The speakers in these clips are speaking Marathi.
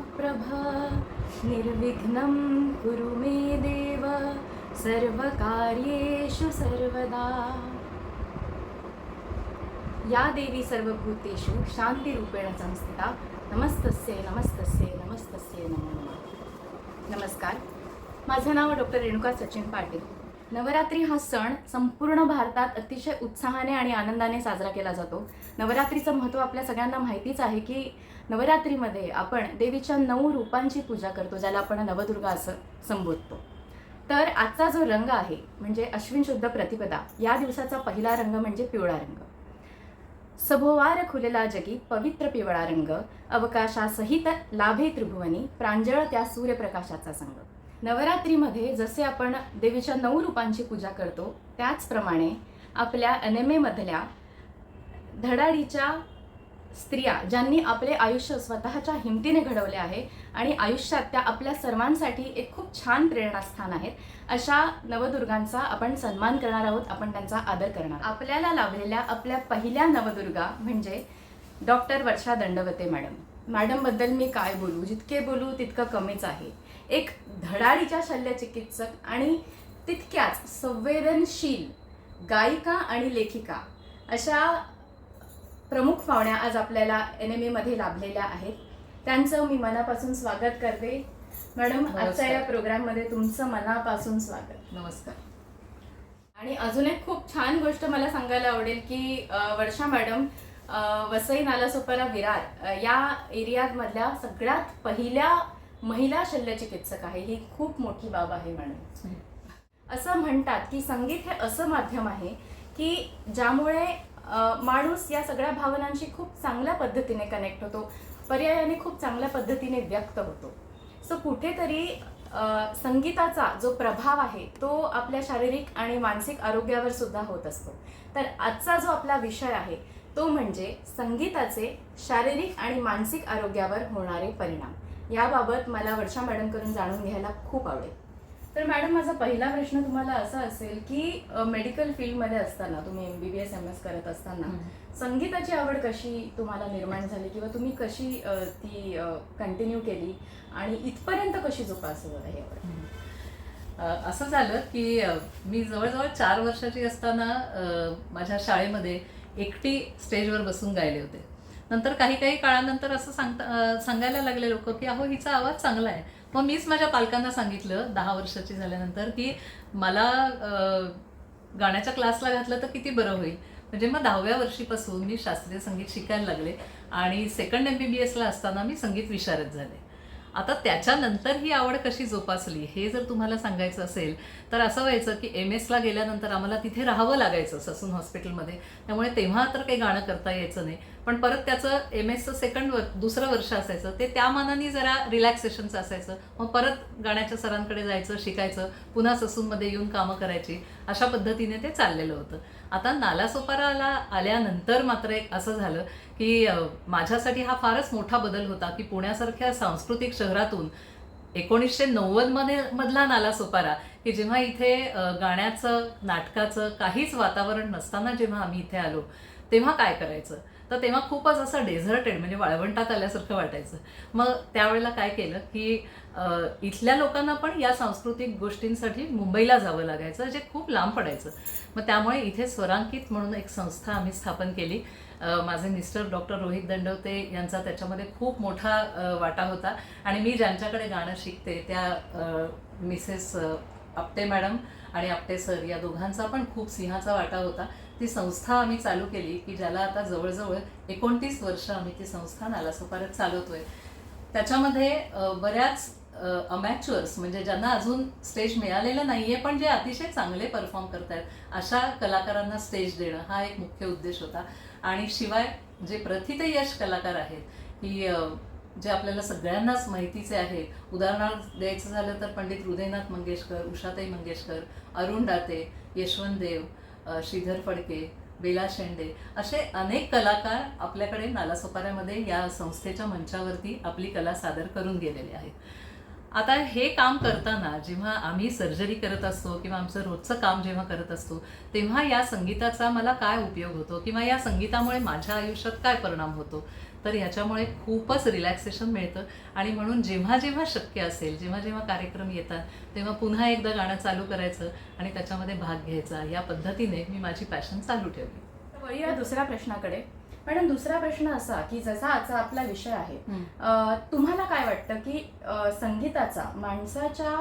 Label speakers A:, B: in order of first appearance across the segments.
A: प्रभा निर्विघ्नं कुरु मे देव सर्वकार्येषु सर्वदा। या देवी सर्वभूतेषु शांतिरूपेण संस्थिता नमस्तस्ये नमस्तस्ये नमस्तस्ये नमो नमः। नमस्कार माझं नाव डॉक्टर रेणुका सचिन पाटील. नवरात्री हा सण संपूर्ण भारतात अतिशय उत्साहाने आणि आनंदाने साजरा केला जातो. नवरात्रीचं महत्त्व आपल्या सगळ्यांना माहितीच आहे की नवरात्रीमध्ये आपण देवीच्या नऊ रूपांची पूजा करतो ज्याला आपण नवदुर्गा असं संबोधतो. तर आजचा जो रंग आहे म्हणजे अश्विन शुद्ध प्रतिपदा या दिवसाचा पहिला रंग म्हणजे पिवळा रंग. सभोवार खुलेला जगी पवित्र पिवळा रंग अवकाशासहित लाभे त्रिभुवनी प्रांजळ त्या सूर्यप्रकाशाचा संग. नवरात्रीमध्ये जसे आपण देवीच्या नऊ रूपांची पूजा करतो त्याचप्रमाणे आपल्या अनेमेमधल्या धडाडीच्या स्त्रिया ज्यांनी आपले आयुष्य स्वतःच्या हिमतीने घडवले आहे आणि आयुष्यात त्या आपल्या सर्वांसाठी एक खूप छान प्रेरणास्थान आहेत अशा नवदुर्गांचा आपण सन्मान करणार आहोत आपण त्यांचा आदर करणार आपल्याला लाभलेल्या आपल्या पहिल्या नवदुर्गा म्हणजे डॉक्टर वर्षा दंडवते मॅडम. मॅडमबद्दल मी काय बोलू? जितके बोलू तितकं कमीच आहे. एक धडाडीच्या शल्यचिकित्सक आणि तितक्याच संवेदनशील गायिका आणि लेखिका अशा प्रमुख पाहुण्या आज आपल्याला एन एममध्ये लाभलेल्या आहेत. त्यांचं मी मनापासून स्वागत करते. मॅडम आजच्या. या प्रोग्राममध्ये तुमचं मनापासून स्वागत.
B: नमस्कार.
A: आणि अजून एक खूप छान गोष्ट मला सांगायला आवडेल की वर्षा मॅडम वसई नालासोपारा विरार या एरियात मधल्या सगळ्यात पहिल्या महिला शल्यचिकित्सक आहे ही खूप मोठी बाब आहे मॅडम असं म्हणतात की संगीत हे असं माध्यम आहे की ज्यामुळे माणूस या सगळ्या भावनांशी खूप चांगल्या पद्धतीने कनेक्ट होतो पर्यायाने खूप चांगल्या पद्धतीने व्यक्त होतो. सो कुठेतरी संगीताचा जो प्रभाव आहे तो आपल्या शारीरिक आणि मानसिक आरोग्यावर सुद्धा होत असतो. तर आजचा जो आपला विषय आहे तो म्हणजे संगीताचे शारीरिक आणि मानसिक आरोग्यावर होणारे परिणाम. याबाबत मला वर्षा मॅडमकडून जाणून घ्यायला खूप आवडेल. तर मॅडम माझा पहिला प्रश्न तुम्हाला असा असेल की मेडिकल फील्डमध्ये असताना तुम्ही M B B S M S करत असताना संगीताची आवड कशी तुम्हाला निर्माण झाली किंवा तुम्ही कशी ती कंटिन्यू केली आणि इथपर्यंत कशी जोपासवत ही आवड?
B: असं झालं की मी जवळजवळ चार वर्षाची असताना माझ्या शाळेमध्ये एकटी स्टेजवर बसून गायले होते. नंतर काही काही काळानंतर असं सांगता सांगायला लागले लोक की अहो हिचा आवाज चांगला आहे. मग मीच माझ्या पालकांना सांगितलं दहा वर्षाची झाल्यानंतर की मला गाण्याच्या क्लासला घातलं तर किती बरं होईल. म्हणजे मग दहाव्या वर्षीपासून मी शास्त्रीय संगीत शिकायला लागले आणि सेकंड एम बी बी एसला असताना मी संगीत विशारद झाले. आता त्याच्यानंतर ही आवड कशी जोपासली हे जर तुम्हाला सांगायचं असेल तर असं व्हायचं की एम एसला गेल्यानंतर आम्हाला तिथे राहावं लागायचं ससून हॉस्पिटलमध्ये. त्यामुळे तेव्हा तर काही गाणं करता यायचं नाही. पण परत त्याचं एम एसचं सेकंड वर दुसरं वर्ष असायचं ते त्या मानाने जरा रिलॅक्सेशनचं असायचं. मग परत गाण्याच्या सरांकडे जायचं शिकायचं पुन्हा ससूनमध्ये येऊन कामं करायची. अशा पद्धतीने ते चाललेलं होतं. आता नालासोपाराला आल्यानंतर मात्र एक असं झालं की माझ्यासाठी हा फारच मोठा बदल होता की पुण्यासारख्या सांस्कृतिक शहरातून एकोणीसशे नव्वदमध्ये मधला नालासोपारा की जेव्हा इथे गाण्याचं नाटकाचं काहीच वातावरण नसताना जेव्हा आम्ही इथे आलो तेव्हा काय करायचं? तर तेव्हा खूपच असं डेझर्टेड म्हणजे वाळवंटात आल्यासारखं वाटायचं. मग त्यावेळेला काय केलं की इथल्या लोकांना पण या सांस्कृतिक गोष्टींसाठी मुंबईला जावं लागायचं जे खूप लांब पडायचं. मग त्यामुळे इथे स्वरांकित म्हणून एक संस्था आम्ही स्थापन केली. माझे मिस्टर डॉक्टर रोहित दंडवते यांचा त्याच्यामध्ये खूप मोठा वाटा होता. आणि मी ज्यांच्याकडे गाणं शिकते त्या मिसेस आपटे मॅडम आणि आपटे सर या दोघांचा पण खूप सिंहाचा वाटा होता. ती संस्था आम्ही चालू केली की ज्याला आता जवळजवळ एकोणतीस वर्ष आम्ही ती संस्था नालासोपारत चालवतोय. त्याच्यामध्ये बऱ्याच अमॅच्युअर्स म्हणजे ज्यांना अजून स्टेज मिळालेलं नाहीये पण जे अतिशय चांगले परफॉर्म करतायत अशा कलाकारांना स्टेज देणं हा एक मुख्य उद्देश होता. आणि शिवाय जे प्रथित यश कलाकार आहेत की जे आपल्याला सगळ्यांनाच माहितीचे आहेत. उदाहरणार्थ द्यायचं झालं तर पंडित हृदयनाथ मंगेशकर उषाताई मंगेशकर अरुण दाते यशवंत देव श्रीधर फडके बेला शेंडे असे अनेक कलाकार आपल्याकडे नालासोपाऱ्यामध्ये या संस्थेच्या मंचावरती आपली कला सादर करून गेलेले आहेत. आता हे काम करताना जेव्हा आम्ही सर्जरी करत असतो किंवा आमचं रोजचं काम जेव्हा करत असतो तेव्हा या संगीताचा मला काय उपयोग होतो किंवा या संगीतामुळे माझ्या आयुष्यात काय परिणाम होतो? तर ह्याच्यामुळे खूपच रिलॅक्सेशन मिळतं. आणि म्हणून जेव्हा जेव्हा शक्य असेल जेव्हा जेव्हा कार्यक्रम येतात तेव्हा पुन्हा एकदा गाणं चालू करायचं आणि त्याच्यामध्ये भाग घ्यायचा. या पद्धतीने मी माझी पॅशन चालू ठेवली.
A: वळी वळूया दुसऱ्या प्रश्नाकडे. मॅडम दुसरा प्रश्न असा की जसा आजचा आपला विषय आहे तुम्हाला काय वाटतं की संगीताचा माणसाच्या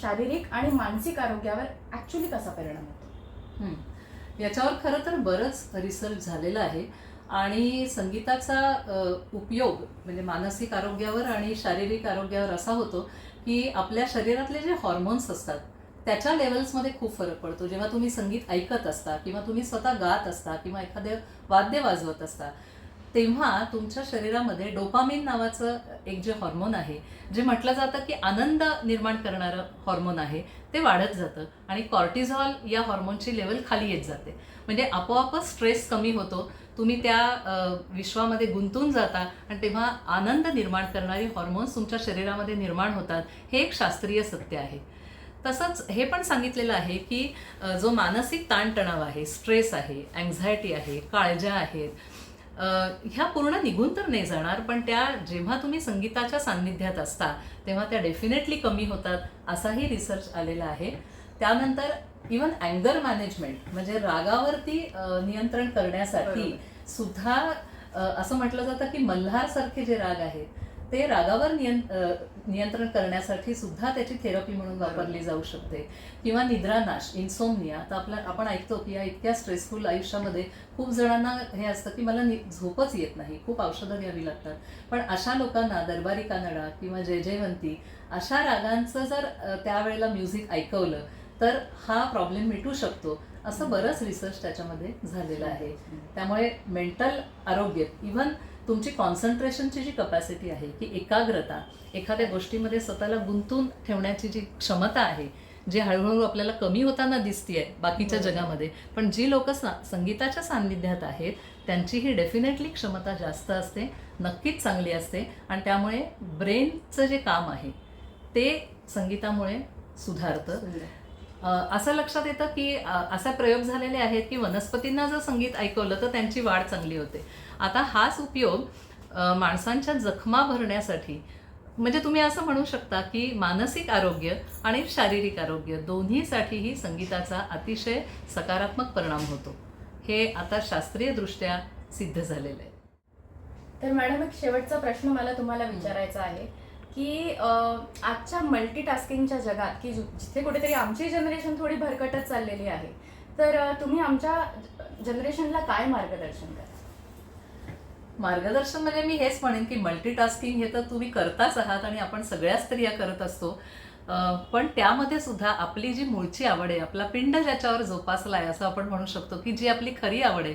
A: शारीरिक आणि मानसिक आरोग्यावर ऍक्च्युली कसा परिणाम होतो.
B: याच्यावर खरं तर बरंच रिसर्च झालेला आहे आणि संगीताचा उपयोग म्हणजे मानसिक आरोग्यावर आणि शारीरिक आरोग्यावर असा होतो की आपल्या शरीरातले जे हॉर्मोन्स असतात त्याच्या लेवल्समध्ये खूप फरक पडतो. जेव्हा तुम्ही संगीत ऐकत असता किंवा तुम्ही स्वतः गात असता किंवा एखादं वाद्य वाजवत असता तेव्हा तुमच्या शरीरामध्ये डोपामिन नावाचं एक जे हॉर्मोन आहे जे म्हटलं जातं की आनंद निर्माण करणारं हॉर्मोन आहे ते वाढत जातं आणि कॉर्टिझॉल या हॉर्मोनची लेवल खाली येत जाते. म्हणजे आपोआपच स्ट्रेस कमी होतो तुम्ही त्या विश्वामध्ये गुंतून जाता आणि तेव्हा आनंद निर्माण करणारी हॉर्मोन्स तुमच्या शरीरामध्ये निर्माण होतात हे एक शास्त्रीय सत्य आहे. तसंच हे पण सांगितलेलं आहे की जो मानसिक ताणतणाव आहे स्ट्रेस आहे अँझायटी आहे काळज्या आहेत ह्या पूर्ण निघून तर नाही जाणार पण त्या जेव्हा तुम्ही संगीताच्या सान्निध्यात असता तेव्हा त्या डेफिनेटली कमी होतात असाही रिसर्च आलेला आहे त्यानंतर इवन अँगर मॅनेजमेंट म्हणजे रागावरती नियंत्रण करण्यासाठी. सुद्धा असं म्हटलं जातं की मल्हारसारखे जे राग आहेत ते रागावर नियंत्रण करण्यासाठी सुद्धा त्याची थेरपी म्हणून वापरली जाऊ शकते. किंवा निद्रानाश इन्सोमनिया तर आपल्या आपण ऐकतो की या इतक्या स्ट्रेसफुल आयुष्यामध्ये खूप जणांना हे असतं की मला नि- झोपच येत नाही खूप औषधं घ्यावी लागतात. पण अशा लोकांना दरबारी कानडा किंवा जय जयवंती अशा रागांचं जर त्यावेळेला म्युझिक ऐकवलं तर हा प्रॉब्लेम मिटू शकतो. असं बरंच रिसर्च त्याच्यामध्ये झालेलं आहे. त्यामुळे मेंटल आरोग्य इव्हन तुमची कॉन्सन्ट्रेशनची जी कपॅसिटी आहे की एकाग्रता एखाद्या गोष्टीमध्ये स्वतःला गुंतून ठेवण्याची जी क्षमता आहे जी हळूहळू आपल्याला कमी होताना दिसतीये बाकीच्या. जगामध्ये पण जी लोक संगीताच्या सान्निध्यात आहेत त्यांची ही डेफिनेटली क्षमता जास्त असते नक्कीच चांगली असते आणि त्यामुळे ब्रेनचं जे काम आहे ते संगीतामुळे सुधारतं असं लक्षात येतं की असा असे प्रयोग झालेले आहेत की वनस्पतींना जर संगीत ऐकवलं तर त्यांची वाढ चांगली होते. आता हाच उपयोग माणसांच्या जखमा भरण्यासाठी म्हणजे तुम्ही असं म्हणू शकता की मानसिक आरोग्य आणि शारीरिक आरोग्य दोन्हीसाठीही संगीताचा अतिशय सकारात्मक परिणाम होतो. हे आता शास्त्रीयदृष्ट्या सिद्ध झालेलं आहे.
A: तर मॅडम एक शेवटचा प्रश्न मला तुम्हाला विचारायचा आहे. की आजच्या आजच्या मल्टीटास्किंगच्या जगात की जिथे कुठेतरी आमची जनरेशन थोडी भरकटत चाललेली आहे तर तुम्ही आमच्या जनरेशनला काय मार्गदर्शन करा?
B: मार्गदर्शन म्हणजे मी हेच म्हणेन की मल्टीटास्किंग हे तर तुम्ही करताच आहात आणि आपण सगळ्याच स्त्रिया करत असतो. पण त्यामध्ये सुद्धा आपली जी मूळची आवड आहे आपला पिंड ज्याच्यावर जोपासला आहे असं आपण म्हणू शकतो की जी आपली खरी आवड आहे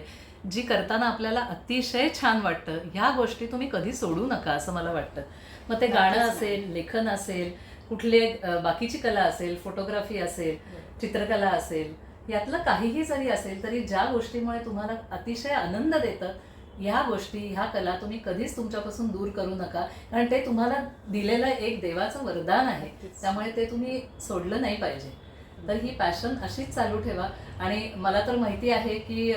B: जी करताना आपल्याला अतिशय छान वाटतं ह्या गोष्टी तुम्ही कधी सोडू नका असं मला वाटतं. मग ते गाणं. असेल लेखन असेल कुठली बाकीची कला असेल फोटोग्राफी असेल चित्रकला असेल यातलं काहीही जरी असेल तरी ज्या गोष्टीमुळे तुम्हाला अतिशय आनंद देतं ह्या गोष्टी ह्या कला तुम्ही कधीच तुमच्यापासून दूर करू नका. कारण ते तुम्हाला दिलेलं एक देवाचं वरदान आहे. त्यामुळे ते तुम्ही सोडलं नाही पाहिजे. तर ही पॅशन अशीच चालू ठेवा. आणि मला तर माहिती आहे की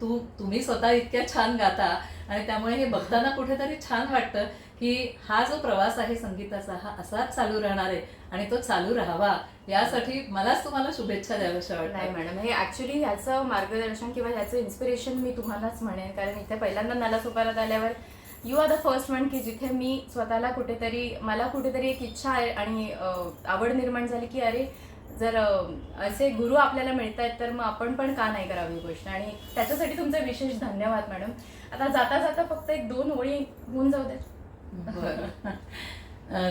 B: तू तुम्ही स्वतः इतक्या छान गाता आणि त्यामुळे हे बघताना कुठेतरी छान वाटतं की हा जो प्रवास आहे संगीताचा हा असाच चालू राहणार आहे आणि तो चालू राहावा. यासाठी मलाच तुम्हाला शुभेच्छा द्याव्याशा
A: नाही मॅडम हे ऍक्च्युली ह्याचं मार्गदर्शन किंवा ह्याचं इन्स्पिरेशन मी तुम्हालाच म्हणेन. कारण इथे पहिल्यांदा नाला सोपारात आल्यावर you are the first one की जिथे मी स्वतःला कुठेतरी मला कुठेतरी एक इच्छा आहे आणि आवड निर्माण झाली की अरे जर असे गुरु आपल्याला मिळत आहेत तर मग आपण पण का नाही करावी ही गोष्ट? आणि त्याच्यासाठी तुमचे विशेष धन्यवाद मॅडम. आता जाता जाता फक्त एक दोन ओळी होऊन जाऊ द्या.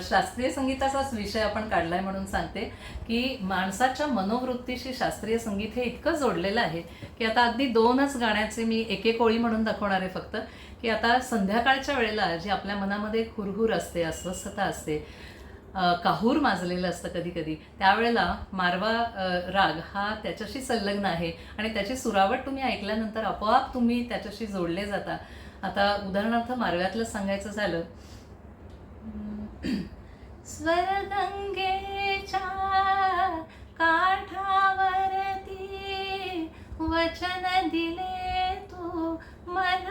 B: शास्त्रीय संगीताचाच विषय आपण काढलाय म्हणून सांगते की माणसाच्या मनोवृत्तीशी शास्त्रीय संगीत हे इतकं जोडलेलं आहे की आता अगदी दोनच गाण्याचे मी एक एक ओळी म्हणून दाखवणार आहे फक्त. की आता संध्याकाळच्या वेळेला जी आपल्या मनामध्ये हुरहुर असते अस्वस्थता असते काहूर माजलेलं असतं कधी कधी त्यावेळेला मारवा राग हा त्याच्याशी संलग्न आहे. आणि त्याची सुरावट तुम्ही ऐकल्यानंतर आपोआप तुम्ही त्याच्याशी जोडले जाता. आता उदाहरणार्थ मारव्यातलं सांगायचं झालं. स्वरगंगेच्या काठावरती वचन दिले तू मन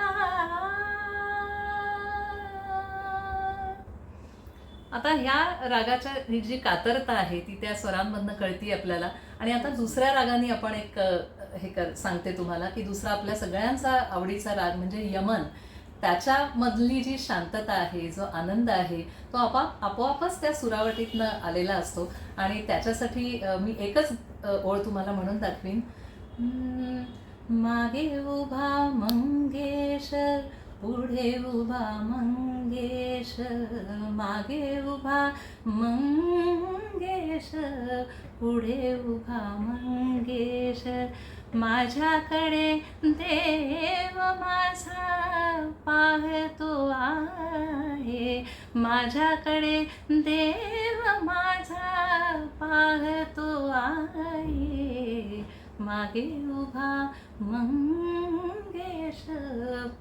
B: आता ह्या रागाच्या ही जी कातरता आहे ती त्या स्वरांमधनं कळती आपल्याला. आणि आता दुसऱ्या रागाने आपण एक हे कर सांगते तुम्हाला की दुसरा आपल्या सगळ्यांचा आवडीचा राग म्हणजे यमन. त्याच्यामधली जी शांतता आहे जो आनंद आहे तो आपा आपोआपच त्या सुरावटीतनं आलेला असतो. आणि त्याच्यासाठी मी एकच ओळ तुम्हाला म्हणून दाखवीन. मागे उभा मंगेश पुढे उभा मंगेश मागे उभा मंगेश पुढे उभा मंगेश. माझ्याकडे देव माझा पाहतो आहे. माझ्याकडे देव माझा पाहतो आहे. मागे उभा मंगेश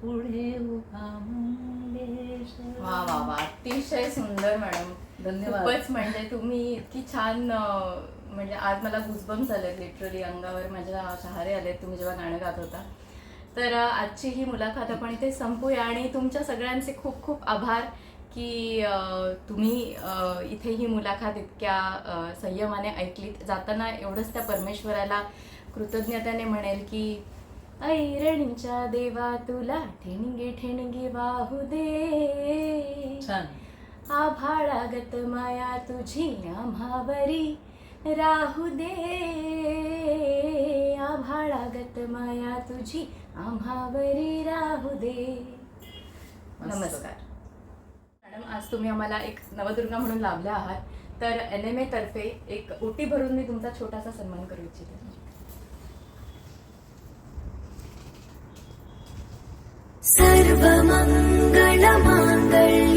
B: पुढे उभा मंगेश.
A: वा वा वा. अतिशय सुंदर मॅडम.
B: धन्यवाद.
A: खूपच म्हणजे तुम्ही इतकी छान म्हणजे आज मला गुजबम झाले लिटरली अंगावर. माझ्या शहारे आले तुम्ही जेव्हा गाणं गात होता. तर आजची ही मुलाखत आपण इथे संपूया आणि तुमच्या सगळ्यांचे खूप खूप आभार की तुम्ही इथे ही मुलाखत इतक्या संयमाने ऐकलीत. जाताना एवढंच त्या परमेश्वराला कृतज्ञतेने म्हणेल की ऐरणीच्या देवा तुला ठेणगी ठेणगी वाहू दे. आभाळागत माया तुझी आम्हावरी राहू दे. आभाळागत माया तुझी आम्हावरी राहू दे. नमस्कार. मॅडम आज तुम्ही आम्हाला एक नवदुर्गा म्हणून लाभल्या आहात. तर एन एम ए तर्फे एक ओटी भरून मी तुमचा छोटासा सन्मान करू इच्छिते.
C: சர்வமங்கள மாங்கள்